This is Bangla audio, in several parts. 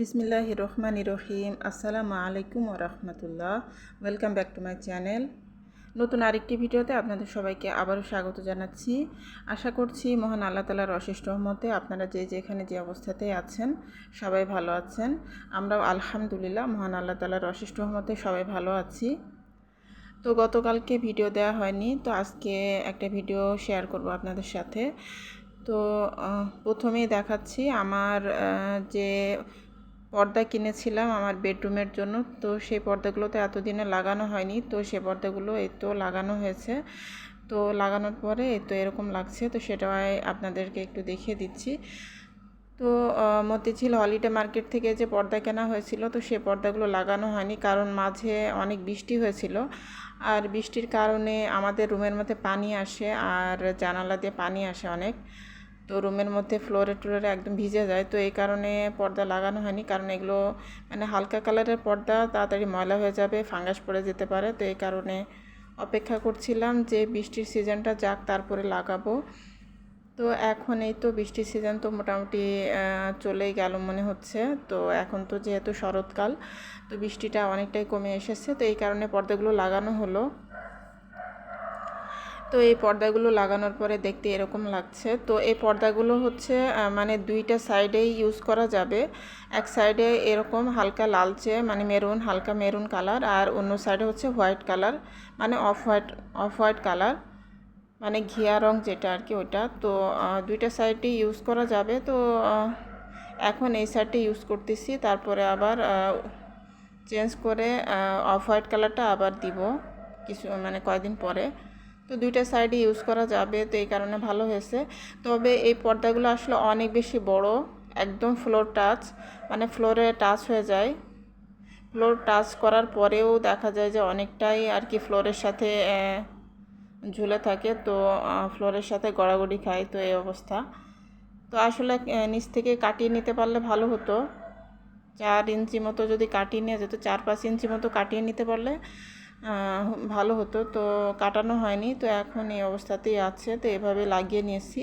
বিসমিল্লাহ রহমান রহিম। আসসালামু আলাইকুম রহমতুল্লাহ। Welcome back to my channel নতুন আরেকটি ভিডিওতে আপনাদের সবাইকে আবারও স্বাগত জানাচ্ছি। আশা করছি মহান আল্লাহ তালার অশেষ রহমতে আপনারা যে যেখানে যে অবস্থাতেই আছেন, সবাই ভালো আছেন। আমরাও আলহামদুলিল্লাহ মহান আল্লাহ তালার অশেষ রহমতে সবাই ভালো আছি। তো গতকালকে ভিডিও দেওয়া হয়নি, তো আজকে একটা ভিডিও শেয়ার করব আপনাদের সাথে। তো প্রথমেই দেখাচ্ছি আমার যে পর্দা কিনেছিলাম আমার বেডরুমের জন্য। তো সেই পর্দাগুলো তো এতদিনে লাগানো হয়নি। তো সে পর্দাগুলো এই তো লাগানো হয়েছে। তো লাগানোর পরে এই তো এরকম লাগছে। তো সেটাই আপনাদেরকে একটু দেখিয়ে দিচ্ছি। তো মতিঝিল হলিডে মার্কেট থেকে যে পর্দা কেনা হয়েছিল, তো সে পর্দাগুলো লাগানো হয়নি। কারণ মাঝে অনেক বৃষ্টি হয়েছিল। আর বৃষ্টির কারণে আমাদের রুমের মধ্যে পানি আসে, আর জানালা দিয়ে পানি আসে অনেক। তো রুমের মধ্যে ফ্লোরে ট্লোরে একদম ভিজে যায়। তো এই কারণে পর্দা লাগানো হয়নি। কারণ এগুলো মানে হালকা কালারের পর্দা, তাড়াতাড়ি ময়লা হয়ে যাবে, ফাঙ্গাস পড়ে যেতে পারে। তো এই কারণে অপেক্ষা করছিলাম যে বৃষ্টির সিজনটা যাক, তারপরে লাগাবো। তো এখন এই তো বৃষ্টির সিজন, তো মোটামুটি চলেই গেল মনে হচ্ছে। তো এখন তো যেহেতু শরৎকাল, তো বৃষ্টিটা অনেকটাই কমে এসেছে। তো এই কারণে পর্দাগুলো লাগানো হলো। তো এই পর্দাগুলো লাগানোর পরে দেখতে এরকম লাগছে। তো এই পর্দাগুলো হচ্ছে মানে দুইটা সাইডেই ইউজ করা যাবে। এক সাইডে এরকম হালকা লালচে মানে মেরুন, হালকা মেরুন কালার, আর অন্য সাইডে হচ্ছে হোয়াইট কালার মানে off white off white colour মানে ঘিয়া রং যেটা আর কি ওইটা। তো দুইটা সাইডই ইউজ করা যাবে। তো এখন এই সাইডটি ইউজ করতেছি। তারপরে আবার চেঞ্জ করে অফ হোয়াইট কালারটা আবার দিব কিছু মানে কয়দিন পরে। তো দুইটা সাইডে ইউজ করা যাবে, তো এই কারণে ভালো হয়েছে। তবে এই পর্দাগুলো আসলে অনেক বেশি বড়, একদম ফ্লোর টাচ মানে ফ্লোরে টাচ হয়ে যায়। ফ্লোর টাচ করার পরেও দেখা যায় যে অনেকটাই আর কি ফ্লোরের সাথে ঝুলে থাকে, তো ফ্লোরের সাথে গড়াগড়ি খায়, তো এই অবস্থা। তো আসলে নিচ থেকে কাটিয়ে নিতে পারলে ভালো হতো। চার ইঞ্চি মতো যদি কাটিয়ে নিয়ে যেত, চার পাঁচ ইঞ্চি মতো কাটিয়ে নিতে পারলে ভালো হতো। তো কাটানো হয়নি, তো এখন এই অবস্থাতেই আছে। তো এভাবে লাগিয়ে নিয়েছি।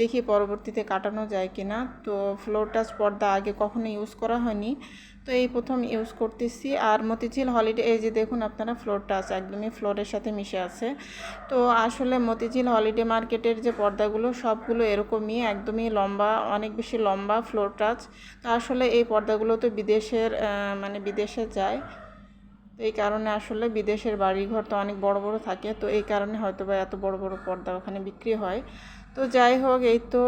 দেখি পরবর্তীতে কাটানো যায় কি না তো ফ্লোর টাচ পর্দা আগে কখনো ইউজ করা হয়নি। তো এই প্রথম ইউজ করতেছি। আর মতিঝিল হলিডে এই যে দেখুন আপনারা ফ্লোর টাচ একদমই ফ্লোরের সাথে মিশে আছে। তো আসলে মতিঝিল হলিডে মার্কেটের যে পর্দাগুলো, সবগুলো এরকমই, একদমই লম্বা, অনেক বেশি লম্বা ফ্লোর টাচ তো আসলে এই পর্দাগুলো তো বিদেশের মানে বিদেশে যায়। তো এই কারণে আসলে বিদেশের বাড়িঘর তো অনেক বড় বড় থাকে। তো এই কারণে হয়তো বা এত বড় বড় পর্দা ওখানে বিক্রি হয়। তো যাই হোক, এই তো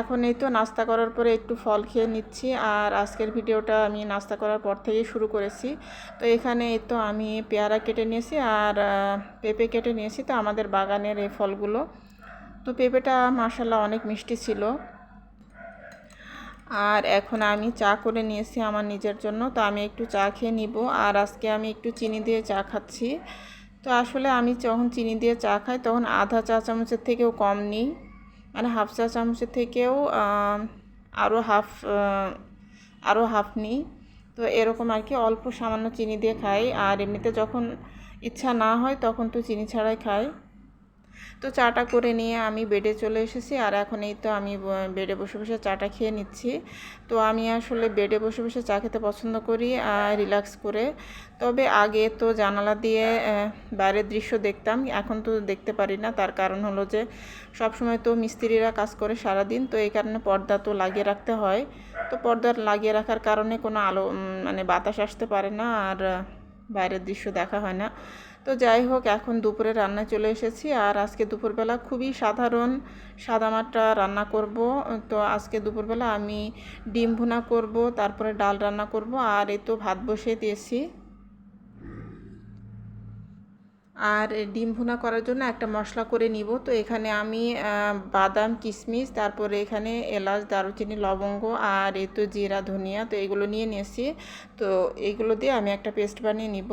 এখন এই তো নাস্তা করার পরে একটু ফল খেয়ে নিচ্ছি। আর আজকের ভিডিওটা আমি নাস্তা করার পর থেকেই শুরু করেছি। তো এখানে এই তো আমি পেয়ারা কেটে নিয়েছি আর পেঁপে কেটে নিয়েছি। তো আমাদের বাগানের এই ফলগুলো। তো পেঁপেটা মাসাল্লাহ অনেক মিষ্টি ছিল। আর এখন আমি চা করে নিয়েছি আমার নিজের জন্য। তো আমি একটু চা খেয়ে নিব। আর আজকে আমি একটু চিনি দিয়ে চা খাচ্ছি। তো আসলে আমি যখন চিনি দিয়ে চা খাই, তখন আধা চা চামচের থেকেও কম নিই। মানে হাফ চা চামচের থেকেও আরও হাফ আরও হাফ নিই। তো এরকম আর কি অল্প সামান্য চিনি দিয়ে খাই। আর এমনিতে যখন ইচ্ছা না হয়, তখন তো চিনি ছাড়াই খাই। তো চাটা করে নিয়ে আমি বেডে চলে এসেছি আর এখন এই তো আমি বেডে বসে বসে চাটা খেয়ে নিচ্ছি। তো আমি আসলে বেডে বসে বসে চা খেতে পছন্দ করি আর রিল্যাক্স করে। তবে আগে তো জানালা দিয়ে বাইরের দৃশ্য দেখতাম, এখন তো দেখতে পারি না। তার কারণ হলো যে সব সময় তো মিস্ত্রিরা কাজ করে সারাদিন, তো এই কারণে পর্দা তো লাগিয়ে রাখতে হয়। তো পর্দা লাগিয়ে রাখার কারণে কোনো আলো মানে বাতাস আসতে পারে না আর বাইরের দৃশ্য দেখা হয় না। তো যাই হোক, এখন দুপুরে রান্নায় চলে এসেছি। আর আজকে দুপুরবেলা খুবই সাধারণ সাদামাটা রান্না করব। তো আজকে দুপুরবেলা আমি ডিম ভুনা করব, তারপরে ডাল রান্না করব, আর এই তো ভাত বসিয়ে দিয়েছি। আর ডিম ভুনা করার জন্য একটা মশলা করে নিব। তো এখানে আমি বাদাম কিশমিশ তারপরে এখানে এলাচ, দারুচিনি, লবঙ্গ, আর এই তো জিরা, ধনিয়া, তো এগুলো নিয়ে নিয়েছি। তো এইগুলো দিয়ে আমি একটা পেস্ট বানিয়ে নিব।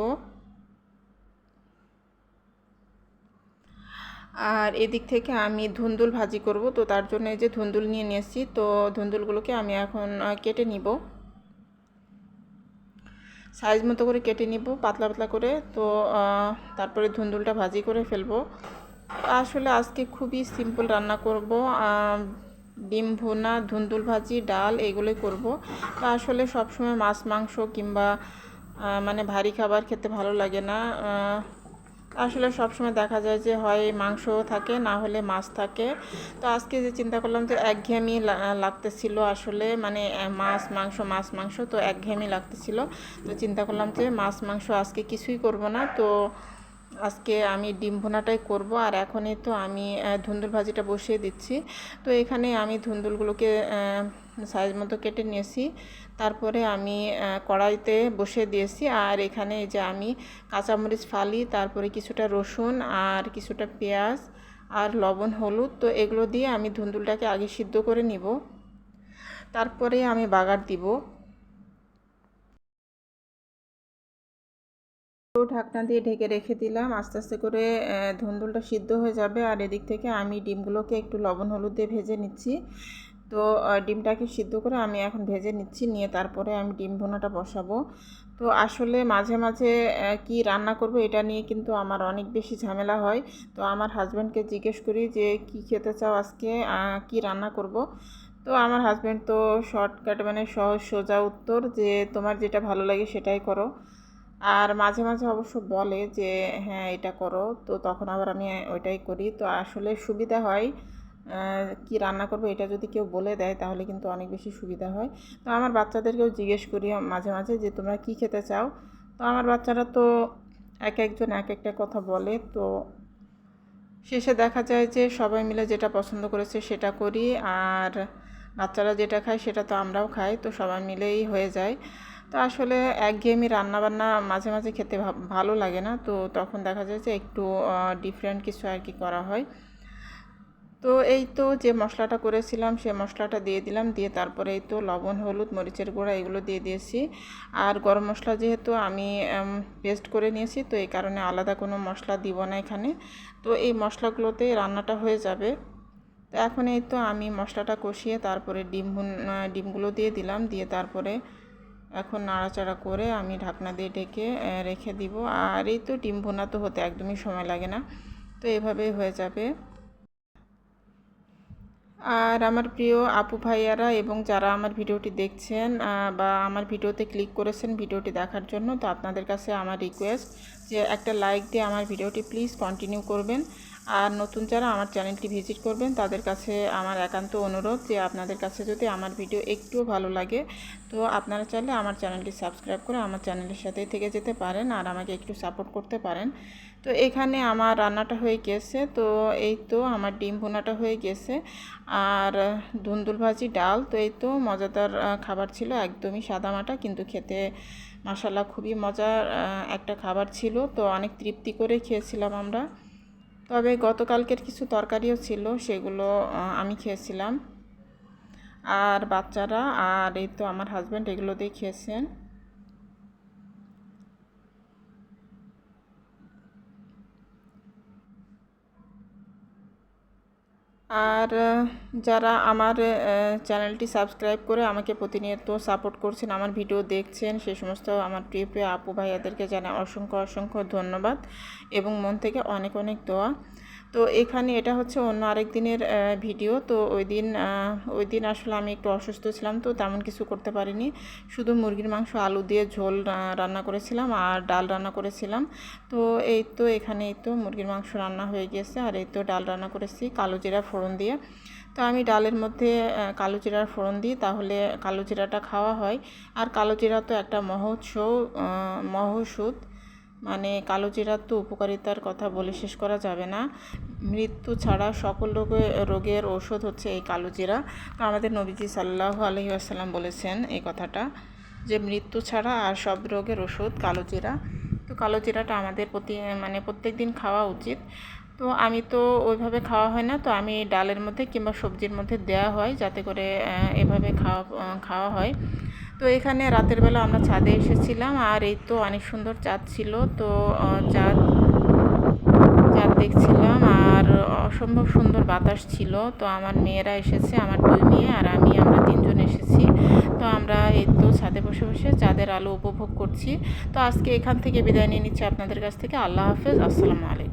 আর এদিক থেকে আমি ধুন্দুল ভাজি করব, তো তার জন্য এই যে ধুন্দুল নিয়ে নিয়েছি তো ধুন্দুলগুলোকে আমি এখন কেটে নিব। সাইজ মতো করে কেটে নিব, পাতলা পাতলা করে, তো তারপরে ধুন্দুলটা ভাজি করে ফেলব। আসলে আজকে খুবই সিম্পল রান্না করব ডিম ভুনা, ধুন্দুল ভাজি, ডাল, এগুলোই করব। তো আসলে সবসময় মাছ, মাংস কিংবা মানে ভারী খাবার খেতে ভালো লাগে না আসলে সবসময় দেখা যায় যে হয় মাংস থাকে, না হলে মাছ থাকে। তো আজকে যে চিন্তা করলাম যে একঘেয়েমি লাগতেছিল আসলে মানে মাছ, মাংস মাছ, মাংস, তো একঘেয়েমি লাগতেছিল। তো চিন্তা করলাম যে মাছ, মাংস আজকে কিছুই করব না। তো আজকে আমি ডিম ভোনাটাই করব, আর এখনই তো আমি ধুন্দুল ভাজিটা বসিয়ে দিচ্ছি। তো এখানে আমি ধুন্দুলগুলোকে সাইজ মতো কেটে নিয়েছি। তারপরে আমি কড়াইতে বসিয়ে দিয়েছি। আর এখানে যে আমি কাঁচামরিচ ফালি, তারপরে কিছুটা রসুন আর কিছুটা পেঁয়াজ আর লবণ, হলুদ, তো এগুলো দিয়ে আমি ধুন্দুলটাকে আগে সিদ্ধ করে নিব। তারপরে আমি বাগার দিব। ঢাকনা দিয়ে ঢেকে রেখে দিলাম। আস্তে আস্তে করে ধুন্দুলটা সিদ্ধ হয়ে যাবে। আর এদিক থেকে আমি ডিমগুলোকে একটু লবণ হলুদ দিয়ে ভেজে নিচ্ছি। তো ডিমটাকে সিদ্ধ করে আমি এখন ভেজে নিচ্ছি। নিয়ে তারপরে আমি ডিম ভুনাটা বসাবো। তো, আসলে মাঝে মাঝে কি রান্না করব এটা নিয়ে কিন্তু আমার অনেক বেশি ঝামেলা হয়। তো, আমার হাজব্যান্ডকে জিজ্ঞেস করি যে, কি খেতে চাও আজকে? কি রান্না করব? তো, আমার হাজব্যান্ড তো শর্টকাট মানে সহজ সোজা উত্তর যে, তোমার যেটা ভালো লাগে সেটাই করো। আর মাঝে মাঝে অবশ্য বলে যে হ্যাঁ এটা করো। তো তখন আবার আমি ওইটাই করি। তো আসলে সুবিধা হয় কি রান্না করব এটা যদি কেউ বলে দেয়, তাহলে কিন্তু অনেক বেশি সুবিধা হয়। তো আমার বাচ্চাদেরকেও জিজ্ঞেস করি মাঝে মাঝে যে, তোমরা কি খেতে চাও? তো আমার বাচ্চারা তো এক একজন এক একটা কথা বলে। তো শেষে দেখা যায় যে, সবাই মিলে যেটা পছন্দ করেছে সেটা করি। আর বাচ্চারা যেটা খায় সেটা তো আমরাও খাই। তো সবাই মিলেই হয়ে যায়। তো আসলে একঘেয়েমি রান্নাবান্না মাঝে মাঝে খেতে ভালো লাগে না। তো তখন দেখা যায় যে একটু ডিফারেন্ট কিছু আর কি করা হয়। তো এই তো যে মশলাটা করেছিলাম, সে মশলাটা দিয়ে দিলাম। দিয়ে তারপরে এই তো লবণ, হলুদ, মরিচের গুঁড়া এগুলো দিয়ে দিয়েছি। আর গরম মশলা যেহেতু আমি পেস্ট করে নিয়েছি, তো এই কারণে আলাদা কোনো মশলা দিব না এখানে। তো এই মশলাগুলোতে রান্নাটা হয়ে যাবে। তো এখন এই তো আমি মশলাটা কষিয়ে তারপরে ডিম ডিমগুলো দিয়ে দিলাম। দিয়ে তারপরে এখন নাড়াচাড়া করে আমি ঢাকনা দিয়ে ঢেকে রেখে দিব। আর এই তো ডিম ভুনা তো হতে একদমই সময় লাগে না। তো এভাবেই হয়ে যাবে। আর আমার প্রিয় আপু ভাইয়ারা এবং যারা আমার ভিডিওটি দেখছেন বা আমার ভিডিওতে ক্লিক করেছেন ভিডিওটি দেখার জন্য, তো আপনাদের কাছে আমার রিকোয়েস্ট যে একটা লাইক দিয়ে আমার ভিডিওটি প্লিজ কন্টিনিউ করবেন। আর নতুন যারা আমার চ্যানেলটি ভিজিট করবেন, তাদের কাছে আমার একান্ত অনুরোধ যে আপনাদের কাছে যদি আমার ভিডিও একটুও ভালো লাগে, তো আপনারা চাইলে আমার চ্যানেলটি সাবস্ক্রাইব করে আমার চ্যানেলের সাথেই থেকে যেতে পারেন আর আমাকে একটু সাপোর্ট করতে পারেন। তো এখানে আমার রান্নাটা হয়ে গেছে, তো এই তো আমার ডিম ভুনাটা হয়ে গেছে আর ধুন্দুল ভাজি ডাল, তো এই তো মজাদার খাবার ছিল একদমই সাদামাটা কিন্তু খেতে মাসাল্লাহ খুবই মজার একটা খাবার ছিল, তো অনেক তৃপ্তি করে খেয়েছিলাম আমরা। তবে গতকালকের কিছু তরকারিও ছিল, সেগুলো আমি খেয়েছিলাম। আর বাচ্চারা, আর এই তো আমার হাজব্যান্ড এগুলো দিয়ে খেয়েছেন। আর যারা আমার চ্যানেলটি সাবস্ক্রাইব করে আমাকে প্রতিনিয়ত সাপোর্ট করছেন, আমার ভিডিও দেখছেন, সে সমস্ত আমার প্রিয় প্রিয় আপু ভাইয়াদেরকে জানাই অসংখ্য অসংখ্য ধন্যবাদ এবং মন থেকে অনেক অনেক দোয়া। তো এখানে এটা হচ্ছে অন্য আরেক দিনের ভিডিও। তো ওই দিন ওই দিন আসলে আমি একটু অসুস্থ ছিলাম, তো তেমন কিছু করতে পারিনি। শুধু মুরগির মাংস, আলু দিয়ে ঝোল রান্না করেছিলাম আর ডাল রান্না করেছিলাম। তো এই তো এখানে এই তো মুরগির মাংস রান্না হয়ে গিয়েছে আর এই তো ডাল রান্না করেছি কালো জিরা ফোড়ন দিয়ে। তো আমি ডালের মধ্যে কালো জিরার ফোড়ন দিই, তাহলে কালো জিরাটা খাওয়া হয়। আর কালো জিরা তো একটা মহোৎস মহৌষধ মানে কালো জিরার তো উপকারিতার কথা বলে শেষ করা যাবে না। মৃত্যু ছাড়া সকল রোগে, রোগের ঔষধ হচ্ছে এই কালো জিরা আমাদের নবীজি সাল্লাহ আলহি আসাল্লাম বলেছেন এই কথাটা যে মৃত্যু ছাড়া আর সব রোগের ওষুধ কালো জিরা তো কালো জিরাটা আমাদের প্রতি মানে প্রত্যেক দিন খাওয়া উচিত। তো আমি তো ওইভাবে খাওয়া হয় না, তো আমি ডালের মধ্যে কিংবা সবজির মধ্যে দেওয়া হয় যাতে করে এভাবে খাওয়া খাওয়া হয়। তো এখানে রাতের বেলা আমরা ছাদে এসেছিলাম, আর এই তো অনেক সুন্দর চাঁদ ছিল। তো চাঁদ চাঁদ দেখছিলাম, আর অসম্ভব সুন্দর বাতাস ছিল। তো আমার মেয়েরা এসেছে, আমার দুই মেয়ে আর আমি, আমরা তিনজন এসেছি। তো আমরা এই তো ছাদে বসে বসে চাঁদের আলো উপভোগ করছি। তো আজকে এখান থেকে বিদায় নিয়ে নিচ্ছি আপনাদের কাছ থেকে। আল্লাহ হাফেজ, আসসালামু আলাইকুম।